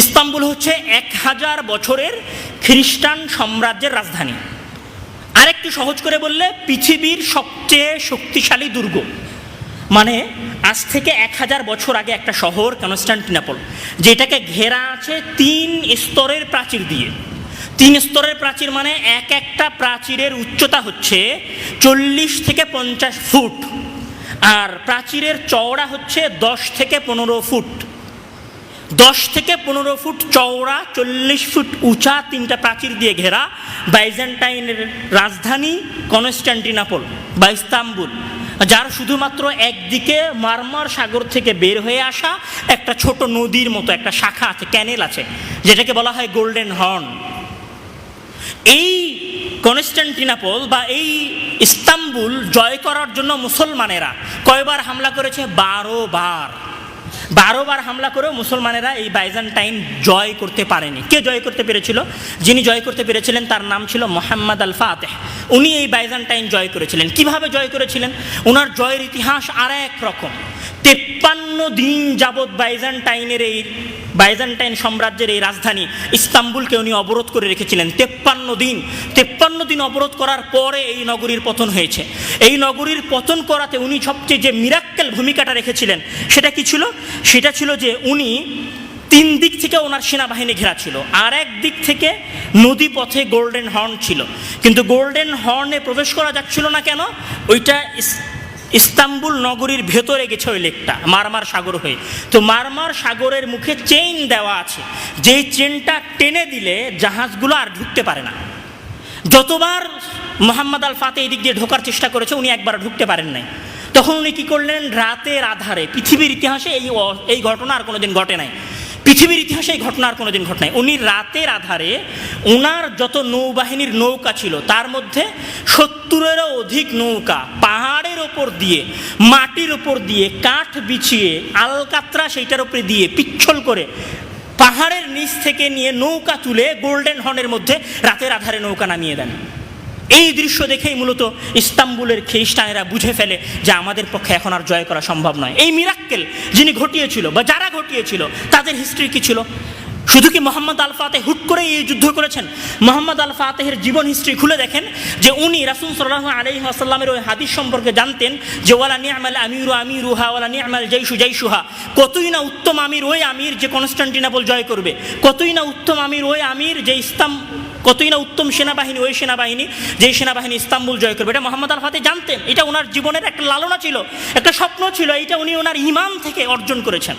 Istanbul হচ্ছে এক হাজার বছরের খ্রিস্টান সাম্রাজ্যের রাজধানী। আরেকটু সহজ করে বললে, পৃথিবীর সবচেয়ে শক্তিশালী দুর্গ। মানে আজ থেকে এক হাজার বছর আগে একটা শহর, কনস্টান্টিনাপল, যেটাকে ঘেরা আছে তিন স্তরের প্রাচীর দিয়ে। তিন স্তরের প্রাচীর মানে এক একটা প্রাচীরের উচ্চতা হচ্ছে চল্লিশ থেকে পঞ্চাশ ফুট, আর প্রাচীরের চওড়া হচ্ছে দশ থেকে পনেরো ফুট। দশ থেকে পনেরো ফুট চওড়া, চল্লিশ ফুট উঁচা, তিনটা প্রাচীর দিয়ে ঘেরা বাইজেন্টাইনের রাজধানী কনস্ট্যান্টিনাপল বা ইস্তাম্বুল, যার শুধুমাত্র একদিকে মারমার সাগর থেকে বের হয়ে আসা একটা ছোট নদীর মতো একটা শাখা আছে, ক্যানেল আছে, যেটাকে বলা হয় গোল্ডেন হর্ন। এই কনস্ট্যান্টিনাপল বা এই ইস্তাম্বুল জয় করার জন্য মুসলমানেরা কয়বার হামলা করেছে? বারো বার। বারো বার হামলা করেও মুসলমানেরা এই বাইজান্টাইন জয় করতে পারেনি। কে জয় করতে পেরেছিল? যিনি জয় করতে পেরেছিলেন, তার নাম ছিল মোহাম্মদ আল ফাতেহ। উনি এই বাইজান্টাইন জয় করেছিলেন। কীভাবে জয় করেছিলেন? ওনার জয়ের ইতিহাস আর এক রকম। তেপ্পান্ন দিন যাবৎ বাইজান্টাইনের এই, বাইজান্টাইন সাম্রাজ্যের এই রাজধানী ইস্তাম্বুলকে উনি অবরোধ করে রেখেছিলেন। তেপ্পান্ন দিন। তেপ্পান্ন দিন অবরোধ করার পরে এই নগরীর পতন হয়েছে। এই নগরীর পতন করাতে উনি সবচেয়ে যে মিরাক্কেল ভূমিকাটা রেখেছিলেন, সেটা কি ছিল? সেটা ছিল যে উনি তিন দিক থেকে ওনার সেনাবাহিনী ঘেরা ছিল। আর এক দিক থেকে নদী পথে গোল্ডেন হর্ন ছিল। কিন্তু গোল্ডেন হর্নে প্রবেশ করা যাচ্ছিল না কেন? ওইটা ইস্তাম্বুল নগরীর ভেতরে গেছে ওই লেকটা, মারমার সাগর হয়ে। তো মারমার সাগরের মুখে চেইন দেওয়া আছে। যেই চেনটা টেনে দিলে জাহাজগুলো আর ঢুকতে পারে না। যতবার মোহাম্মদ আল ফাতে এই দিক দিয়ে ঢোকার চেষ্টা করেছে, উনি একবার ঢুকতে পারেন নাই। তখন উনি কী করলেন? রাতের আধারে, পৃথিবীর ইতিহাসে এই এই ঘটনা আর কোনোদিন ঘটে নাই। পৃথিবীর ইতিহাসে এই ঘটনা আর কোনোদিন ঘটে নাই। উনি রাতের আধারে ওনার যত নৌবাহিনীর নৌকা ছিল, তার মধ্যে সত্তরেরও অধিক নৌকা পাহাড়ের ওপর দিয়ে, মাটির উপর দিয়ে কাঠ বিছিয়ে, আলকাত্রা সেইটার উপরে দিয়ে পিচ্ছল করে পাহাড়ের নিচ থেকে নিয়ে নৌকা তুলে গোল্ডেন হর্নের মধ্যে রাতের আধারে নৌকা নামিয়ে দেন। এই দৃশ্য দেখেই মূলত ইস্তাম্বুলের খ্রিস্টানেরা বুঝে ফেলে যে আমাদের পক্ষে এখন আর জয় করা সম্ভব নয়। এই মিরাক্কেল যিনি ঘটিয়েছিল বা যারা ঘটিয়েছিল, তাদের হিস্ট্রি কি ছিল? শুধু কি মোহাম্মদ আল ফাতে হুট করে এই যুদ্ধ করেছেন? মোহাম্মদ আল ফাতেহের জীবন হিস্ট্রি খুলে দেখেন যে উনি রাসুল সাল্লাহ আলহি আসাল্লামের ওই হাদিস সম্পর্কে জানতেন যে, ওয়ালা নিয়ামাল আমিরু আমিরুহা, ওয়ালা নিয়ামাল জৈশু জৈশুহা কতই না উত্তম আমির ওই আমির যে কনস্টান্টিনাপল জয় করবে। কতই না উত্তম আমির ওই আমির যে ইস্তাম, কতই না উত্তম সেনাবাহিনী, ওই সেনাবাহিনী যেই সেনাবাহিনী ইস্তাম্বুল জয় করবে। এটা মোহাম্মদ আল ফাতে জানতেন। এটা ওনার জীবনের একটা লালনা ছিল, একটা স্বপ্ন ছিল। এটা উনি ওনার ইমাম থেকে অর্জন করেছেন।